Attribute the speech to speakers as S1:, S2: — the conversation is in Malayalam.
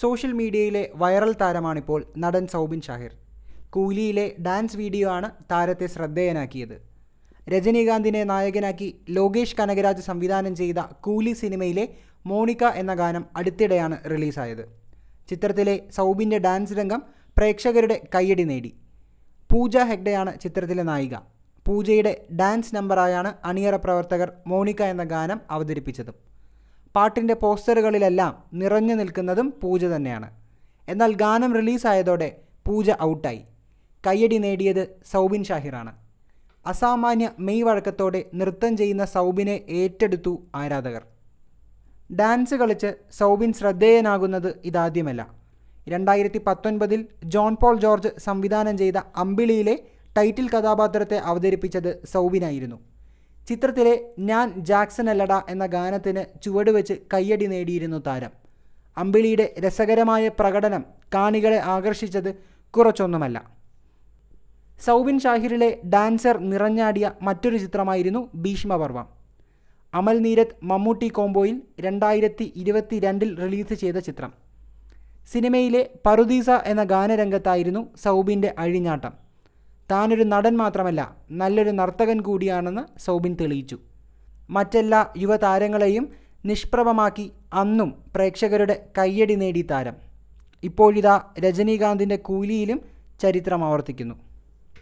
S1: സോഷ്യൽ മീഡിയയിലെ വൈറൽ താരമാണിപ്പോൾ നടൻ സൗബിൻ ഷാഹിർ. കൂലിയിലെ ഡാൻസ് വീഡിയോ ആണ് താരത്തെ ശ്രദ്ധേയനാക്കിയത്. രജനീകാന്തിനെ നായകനാക്കി ലോകേഷ് കനകരാജ് സംവിധാനം ചെയ്ത കൂലി സിനിമയിലെ മോണിക്ക എന്ന ഗാനം അടുത്തിടെയാണ് റിലീസായത്. ചിത്രത്തിലെ സൗബിന്റെ ഡാൻസ് രംഗം പ്രേക്ഷകരുടെ കയ്യടി നേടി. പൂജ ഹെഗ്ഡയാണ് ചിത്രത്തിലെ നായിക. പൂജയുടെ ഡാൻസ് നമ്പറായാണ് അണിയറ പ്രവർത്തകർ മോണിക്ക എന്ന ഗാനം അവതരിപ്പിച്ചതും. പാട്ടിന്റെ പോസ്റ്ററുകളിലെല്ലാം നിറഞ്ഞു നിൽക്കുന്നതും പൂജ തന്നെയാണ്. എന്നാൽ ഗാനം റിലീസായതോടെ പൂജ ഔട്ടായി. കയ്യടി നേടിയത് സൗബിൻ ഷാഹിറാണ്. അസാമാന്യ മെയ് വഴക്കത്തോടെ നൃത്തം ചെയ്യുന്ന സൗബിനെ ഏറ്റെടുത്തു ആരാധകർ. ഡാൻസ് കളിച്ച് സൗബിൻ ശ്രദ്ധേയനാകുന്നത് ഇതാദ്യമല്ല. രണ്ടായിരത്തി പത്തൊൻപതിൽ ജോൺ പോൾ ജോർജ് സംവിധാനം ചെയ്ത അമ്പിളിയിലെ ടൈറ്റിൽ കഥാപാത്രത്തെ അവതരിപ്പിച്ചത് സൗബിനായിരുന്നു. ചിത്രത്തിലെ ഞാൻ ജാക്സൺ അല്ലട എന്ന ഗാനത്തിന് ചുവടുവെച്ച് കയ്യടി നേടിയിരുന്നു താരം. അമ്പിളിയുടെ രസകരമായ പ്രകടനം കാണികളെ ആകർഷിച്ചത് കുറച്ചൊന്നുമല്ല. സൗബിൻ ഷാഹിറിലെ ഡാൻസർ നിറഞ്ഞാടിയ മറ്റൊരു ചിത്രമായിരുന്നു ഭീഷ്മപർവം. അമൽ നീരത് മമ്മൂട്ടി കോംബോയിൽ രണ്ടായിരത്തി ഇരുപത്തി രണ്ടിൽ റിലീസ് ചെയ്ത ചിത്രം. സിനിമയിലെ പറുദീസ എന്ന ഗാനരംഗത്തായിരുന്നു സൗബിന്റെ അഴിഞ്ഞാട്ടം. താനൊരു നടൻ മാത്രമല്ല നല്ലൊരു നർത്തകൻ കൂടിയാണെന്ന് സൗബിൻ തെളിയിച്ചു. മറ്റെല്ലാ യുവതാരങ്ങളെയും നിഷ്പ്രഭമാക്കി അന്നും പ്രേക്ഷകരുടെ കയ്യടി നേടി താരം. ഇപ്പോഴിതാ രജനീകാന്തിന്റെ കൂലിയിലും ചരിത്രം ആവർത്തിക്കുന്നു.